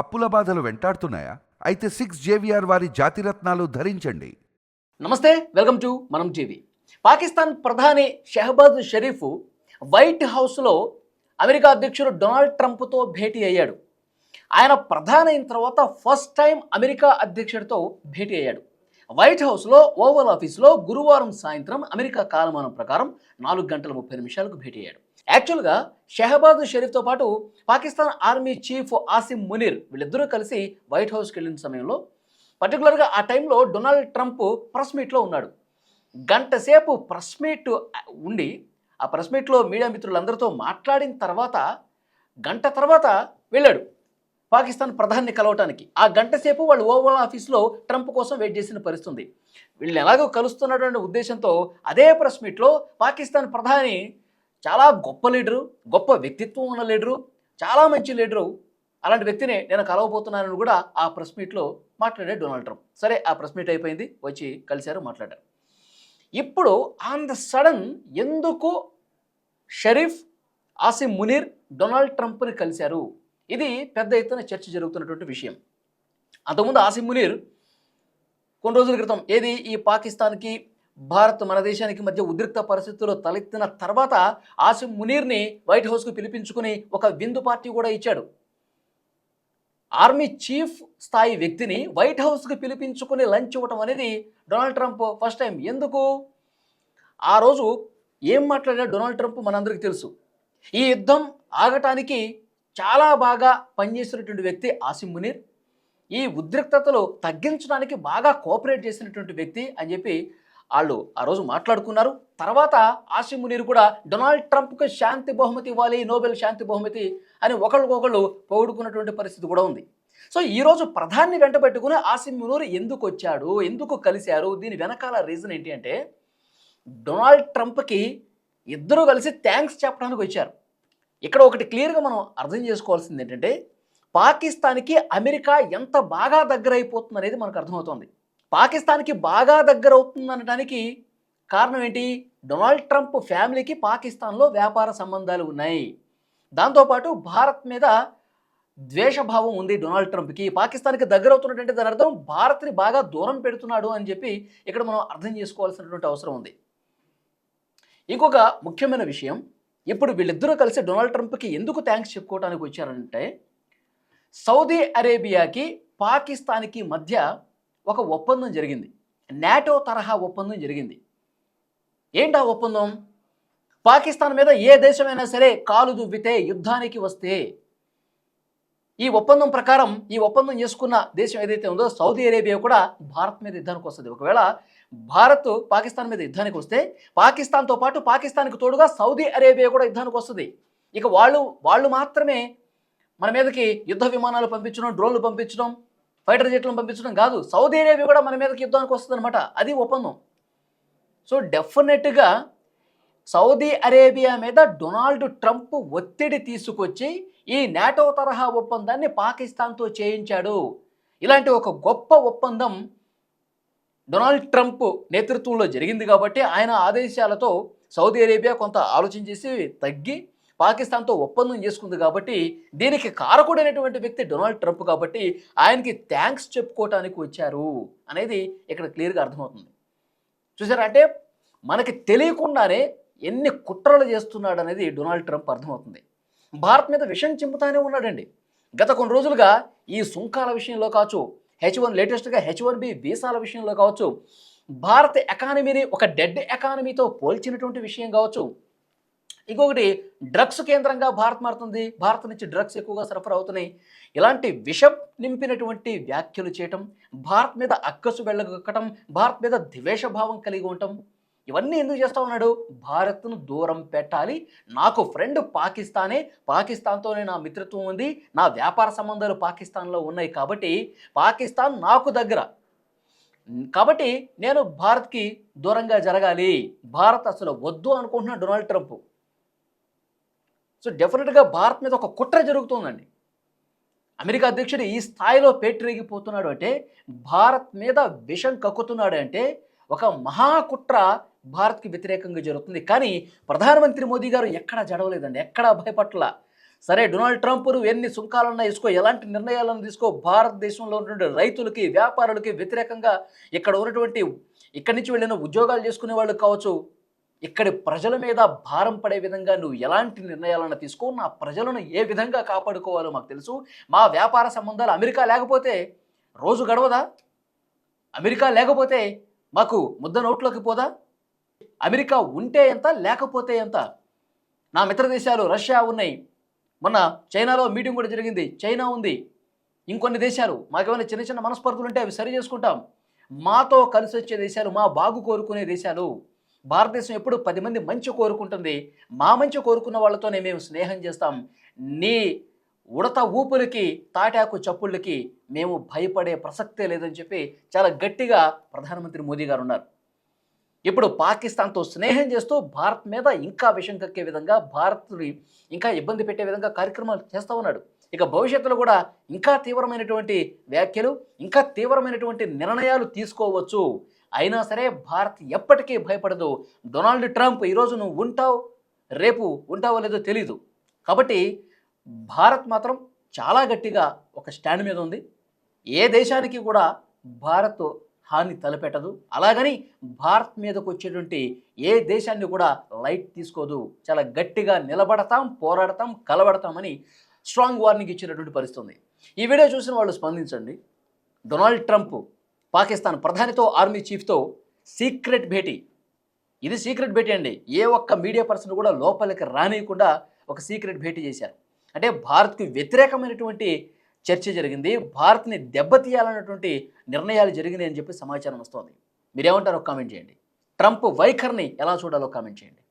అప్పుల బాధలు వెంటాడుతున్నాయా? అయితే సిక్స్ జేవిఆర్ వారి జాతిరత్నాలు ధరించండి. నమస్తే welcome to Manam TV. Pakistan ప్రధాని షెహబాజ్ షరీఫ్ వైట్ హౌస్లో అమెరికా అధ్యక్షుడు డొనాల్డ్ ట్రంప్తో భేటీ అయ్యాడు. ఆయన ప్రధాని అయిన తర్వాత ఫస్ట్ టైం అమెరికా అధ్యక్షుడితో భేటీ అయ్యాడు. వైట్ హౌస్లో ఓవల్ ఆఫీస్లో గురువారం సాయంత్రం అమెరికా కాలమానం ప్రకారం నాలుగు గంటల ముప్పై నిమిషాలకు భేటీ అయ్యాడు. యాక్చువల్గా షెహబాజ్ షరీఫ్తో పాటు పాకిస్తాన్ ఆర్మీ చీఫ్ ఆసిమ్ మునీర్ వీళ్ళిద్దరూ కలిసి వైట్ హౌస్కి వెళ్ళిన సమయంలో పర్టికులర్గా ఆ టైంలో డొనాల్డ్ ట్రంప్ ప్రెస్ మీట్లో ఉన్నాడు. గంట సేపు ప్రెస్ మీట్ ఉండి ఆ ప్రెస్ మీట్లో మీడియా మిత్రులందరితో మాట్లాడిన తర్వాత గంట తర్వాత వెళ్ళాడు పాకిస్తాన్ ప్రధాని కలవటానికి. ఆ గంట సేపు వాళ్ళు ఓవల్ ఆఫీస్లో ట్రంప్ కోసం వెయిట్ చేసిన పరిస్థితుంది. వీళ్ళని ఎలాగో కలుస్తున్నటువంటి ఉద్దేశంతో అదే ప్రెస్ మీట్లో పాకిస్తాన్ ప్రధాని చాలా గొప్ప లీడరు గొప్ప వ్యక్తిత్వం ఉన్న లీడరు చాలా మంచి లీడరు. అలాంటి వ్యక్తిని నేను కలవబోతున్నానని కూడా ఆ ప్రెస్ మీట్లో మాట్లాడాడు డొనాల్డ్ ట్రంప్. సరే ఆ ప్రెస్ మీట్ అయిపోయింది. వచ్చి కలిశారు మాట్లాడారు. ఇప్పుడు ఆన్ ద సడన్ ఎందుకు షరీఫ్ ఆసిమ్ మునీర్ డొనాల్డ్ ట్రంప్ని కలిశారు? ఇది పెద్ద ఎత్తున చర్చ జరుగుతున్నటువంటి విషయం. అంతకుముందు ఆసిమ్ మునీర్ కొన్ని రోజుల క్రితం ఏది ఈ పాకిస్తాన్కి భారత్ మన దేశానికి మధ్య ఉద్రిక్త పరిస్థితుల్లో తలెత్తిన తర్వాత ఆసిఫ్ మునీర్ని వైట్ హౌస్కు పిలిపించుకుని ఒక విందు పార్టీ కూడా ఇచ్చాడు. ఆర్మీ చీఫ్ స్థాయి వ్యక్తిని వైట్ హౌస్కి పిలిపించుకుని లంచ్ ఇవ్వటం అనేది డొనాల్డ్ ట్రంప్ ఫస్ట్ టైం. ఎందుకు? ఆ రోజు ఏం మాట్లాడాడు డొనాల్డ్ ట్రంప్ మనందరికీ తెలుసు. ఈ యుద్ధం ఆగటానికి చాలా బాగా పనిచేసినటువంటి వ్యక్తి ఆసిమ్ మునీర్. ఈ ఉద్రిక్తతలు తగ్గించడానికి బాగా కోఆపరేట్ చేసినటువంటి వ్యక్తి అని చెప్పి వాళ్ళు ఆ రోజు మాట్లాడుకున్నారు. తర్వాత ఆసిమ్ మునీర్ కూడా డొనాల్డ్ ట్రంప్కి శాంతి బహుమతి ఇవ్వాలి నోబెల్ శాంతి బహుమతి అని ఒకళ్ళకొకళ్ళు పోగొడుకున్నటువంటి పరిస్థితి కూడా ఉంది. సో ఈరోజు ప్రధాన్ని వెంట పెట్టుకుని ఆసిమ్ మునూర్ ఎందుకు వచ్చాడు ఎందుకు కలిశారు దీని వెనకాల రీజన్ ఏంటి అంటే డొనాల్డ్ ట్రంప్కి ఇద్దరు కలిసి థ్యాంక్స్ చెప్పడానికి వచ్చారు. ఇక్కడ ఒకటి క్లియర్గా మనం అర్థం చేసుకోవాల్సింది ఏంటంటే పాకిస్తాన్కి అమెరికా ఎంత బాగా దగ్గర అయిపోతుంది అనేది మనకు అర్థమవుతుంది. పాకిస్తాన్కి బాగా దగ్గర అవుతుంది అనడానికి కారణం ఏంటి? డొనాల్డ్ ట్రంప్ ఫ్యామిలీకి పాకిస్తాన్లో వ్యాపార సంబంధాలు ఉన్నాయి. దాంతోపాటు భారత్ మీద ద్వేషభావం ఉంది డొనాల్డ్ ట్రంప్కి. పాకిస్తాన్కి దగ్గర అవుతున్నటువంటి దాని అర్థం భారత్ని బాగా దూరం పెడుతున్నాడు అని చెప్పి ఇక్కడ మనం అర్థం చేసుకోవాల్సినటువంటి అవసరం ఉంది. ఇంకొక ముఖ్యమైన విషయం ఇప్పుడు వీళ్ళిద్దరూ కలిసి డొనాల్డ్ ట్రంప్కి ఎందుకు థ్యాంక్స్ చెప్పుకోవడానికి వచ్చారంటే సౌదీ అరేబియాకి పాకిస్తాన్కి మధ్య ఒక ఒప్పందం జరిగింది. నాటో తరహా ఒప్పందం జరిగింది. ఏంటి ఆ ఒప్పందం? పాకిస్తాన్ మీద ఏ దేశమైనా సరే కాలు దువ్వితే యుద్ధానికి వస్తే ఈ ఒప్పందం ప్రకారం ఈ ఒప్పందం చేసుకున్న దేశం ఏదైతే ఉందో సౌదీ అరేబియా కూడా భారత్ మీద యుద్ధానికి వస్తుంది. ఒకవేళ భారత్ పాకిస్తాన్ మీద యుద్ధానికి వస్తే పాకిస్తాన్తో పాటు పాకిస్తాన్కి తోడుగా సౌదీ అరేబియా కూడా యుద్ధానికి వస్తుంది. ఇక వాళ్ళు వాళ్ళు మాత్రమే మన మీదకి యుద్ధ విమానాలు పంపించడం డ్రోన్లు పంపించడం ఫైటర్ జెట్లను పంపించడం కాదు. సౌదీ అరేబియా కూడా మన మీదకి యుద్ధానికి వస్తుంది అనమాట అది ఒప్పందం. సో డెఫినెట్గా సౌదీ అరేబియా మీద డొనాల్డ్ ట్రంప్ ఒత్తిడి తీసుకొచ్చి ఈ నాటో తరహా ఒప్పందాన్ని పాకిస్తాన్తో చేయించాడు. ఇలాంటి ఒక గొప్ప ఒప్పందం డొనాల్డ్ ట్రంప్ నేతృత్వంలో జరిగింది కాబట్టి ఆయన ఆదేశాలతో సౌదీ అరేబియా కొంత ఆలోచన చేసి తగ్గి పాకిస్తాన్తో ఒప్పందం చేసుకుంది కాబట్టి దీనికి కారకుడైనటువంటి వ్యక్తి డొనాల్డ్ ట్రంప్ కాబట్టి ఆయనకి థ్యాంక్స్ చెప్పుకోవటానికి వచ్చారు అనేది ఇక్కడ క్లియర్గా అర్థమవుతుంది. చూసారా అంటే మనకి తెలియకుండానే ఎన్ని కుట్రలు చేస్తున్నాడు అనేది డొనాల్డ్ ట్రంప్ అర్థమవుతుంది. భారత్ మీద విషం చింపుతానే ఉన్నాడండి. గత కొన్ని రోజులుగా ఈ సుంకాల విషయంలో కావచ్చు హెచ్ వన్ లేటెస్ట్గా హెచ్ వన్ బి వీసాల విషయంలో కావచ్చు భారత ఎకానమీని ఒక డెడ్ ఎకానమీతో పోల్చినటువంటి విషయం కావచ్చు ఇంకొకటి డ్రగ్స్ కేంద్రంగా భారత్ మారుతుంది. భారత్ నుంచి డ్రగ్స్ ఎక్కువగా సరఫరా అవుతున్నాయి. ఇలాంటి విషం నింపినటువంటి వ్యాఖ్యలు చేయటం భారత్ మీద అక్కసు వెళ్ళగక్కటం భారత్ మీద ద్వేషభావం కలిగి ఉండటం ఇవన్నీ ఎందుకు చేస్తా ఉన్నాడు? భారత్ను దూరం పెట్టాలి. నాకు ఫ్రెండ్ పాకిస్తానే పాకిస్తాన్తోనే నా మిత్రత్వం ఉంది. నా వ్యాపార సంబంధాలు పాకిస్తాన్లో ఉన్నాయి కాబట్టి పాకిస్తాన్ నాకు దగ్గర. కాబట్టి నేను భారత్కి దూరంగా జరగాలి. భారత్ అసలు వద్దు అనుకుంటున్నాను డొనాల్డ్ ట్రంప్. సో డెఫినెట్గా భారత్ మీద ఒక కుట్ర జరుగుతుందండి. అమెరికా అధ్యక్షుడు ఈ స్థాయిలో పేటరేగిపోతున్నాడు అంటే భారత్ మీద విషం కక్కుతున్నాడు అంటే ఒక మహాకుట్ర భారత్కి వ్యతిరేకంగా జరుగుతుంది. కానీ ప్రధానమంత్రి మోదీ గారు ఎక్కడా జడవలేదండి ఎక్కడా భయపట్ల. సరే డొనాల్డ్ ట్రంప్ నువ్వు ఎన్ని సుంకాలన్నా తీసుకో ఎలాంటి నిర్ణయాలను తీసుకో భారతదేశంలో ఉన్నటువంటి రైతులకి వ్యాపారులకి వ్యతిరేకంగా ఇక్కడ ఉన్నటువంటి ఇక్కడి నుంచి వెళ్ళిన ఉద్యోగాలు చేసుకునే వాళ్ళు కావచ్చు ఇక్కడి ప్రజల మీద భారం పడే విధంగా నువ్వు ఎలాంటి నిర్ణయాలను తీసుకో నా ప్రజలను ఏ విధంగా కాపాడుకోవాలో మాకు తెలుసు. మా వ్యాపార సంబంధాలు అమెరికా లేకపోతే రోజు గడవదా? అమెరికా లేకపోతే మాకు ముద్ద నోట్లోకి పోదా? అమెరికా ఉంటే ఎంత లేకపోతే ఎంత? నా మిత్ర దేశాలు రష్యా ఉన్నాయి. మొన్న చైనాలో మీటింగ్ కూడా జరిగింది. చైనా ఉంది. ఇంకొన్ని దేశాలు. మాకేమైనా చిన్న చిన్న మనస్పర్ధలు ఉంటే అవి సరి చేసుకుంటాం. మాతో కలిసి వచ్చే దేశాలు మా బాగు కోరుకునే దేశాలు. భారతదేశం ఎప్పుడు పది మంది మంచి కోరుకుంటుంది. మా మంచి కోరుకున్న వాళ్ళతోనే మేము స్నేహం చేస్తాం. నీ ఉడత ఊపులకి తాటాకు చప్పుళ్ళకి మేము భయపడే ప్రసక్తే లేదని చెప్పి చాలా గట్టిగా ప్రధానమంత్రి మోదీ గారు ఉన్నారు. ఇప్పుడు పాకిస్తాన్తో స్నేహం చేస్తూ భారత్ మీద ఇంకా విషం కక్కే విధంగా భారత్ని ఇంకా ఇబ్బంది పెట్టే విధంగా కార్యక్రమాలు చేస్తూ ఉన్నాడు. ఇక భవిష్యత్తులో కూడా ఇంకా తీవ్రమైనటువంటి వ్యాఖ్యలు ఇంకా తీవ్రమైనటువంటి నిర్ణయాలు తీసుకోవచ్చు. అయినా సరే భారత్ ఎప్పటికీ భయపడదు. డొనాల్డ్ ట్రంప్ ఈరోజు నువ్వు ఉంటావు రేపు ఉంటావో లేదో తెలీదు. కాబట్టి భారత్ మాత్రం చాలా గట్టిగా ఒక స్టాండ్ మీద ఉంది. ఏ దేశానికి కూడా భారత్ హాని తలపెట్టదు. అలాగని భారత్ మీదకు వచ్చేటువంటి ఏ దేశాన్ని కూడా లైట్ తీసుకోదు. చాలా గట్టిగా నిలబడతాం పోరాడతాం కలబడతామని స్ట్రాంగ్ వార్నింగ్ ఇచ్చినటువంటి పరిస్థితి ఈ వీడియో చూసిన వాళ్ళు స్పందించండి. డొనాల్డ్ ట్రంప్ పాకిస్తాన్ ప్రధానితో ఆర్మీ చీఫ్తో సీక్రెట్ భేటీ. ఇది సీక్రెట్ భేటీ అండి. ఏ ఒక్క మీడియా పర్సన్ కూడా లోపలికి రానియకుండా ఒక సీక్రెట్ భేటీ చేశారు. అంటే భారత్కి వ్యతిరేకమైనటువంటి చర్చ జరిగింది. భారత్ని దెబ్బతీయాలన్నటువంటి నిర్ణయాలు జరిగినాయి అని చెప్పి సమాచారం వస్తోంది. మీరేమంటారో కామెంట్ చేయండి. ట్రంప్ వైఖరిని ఎలా చూడాలో కామెంట్ చేయండి.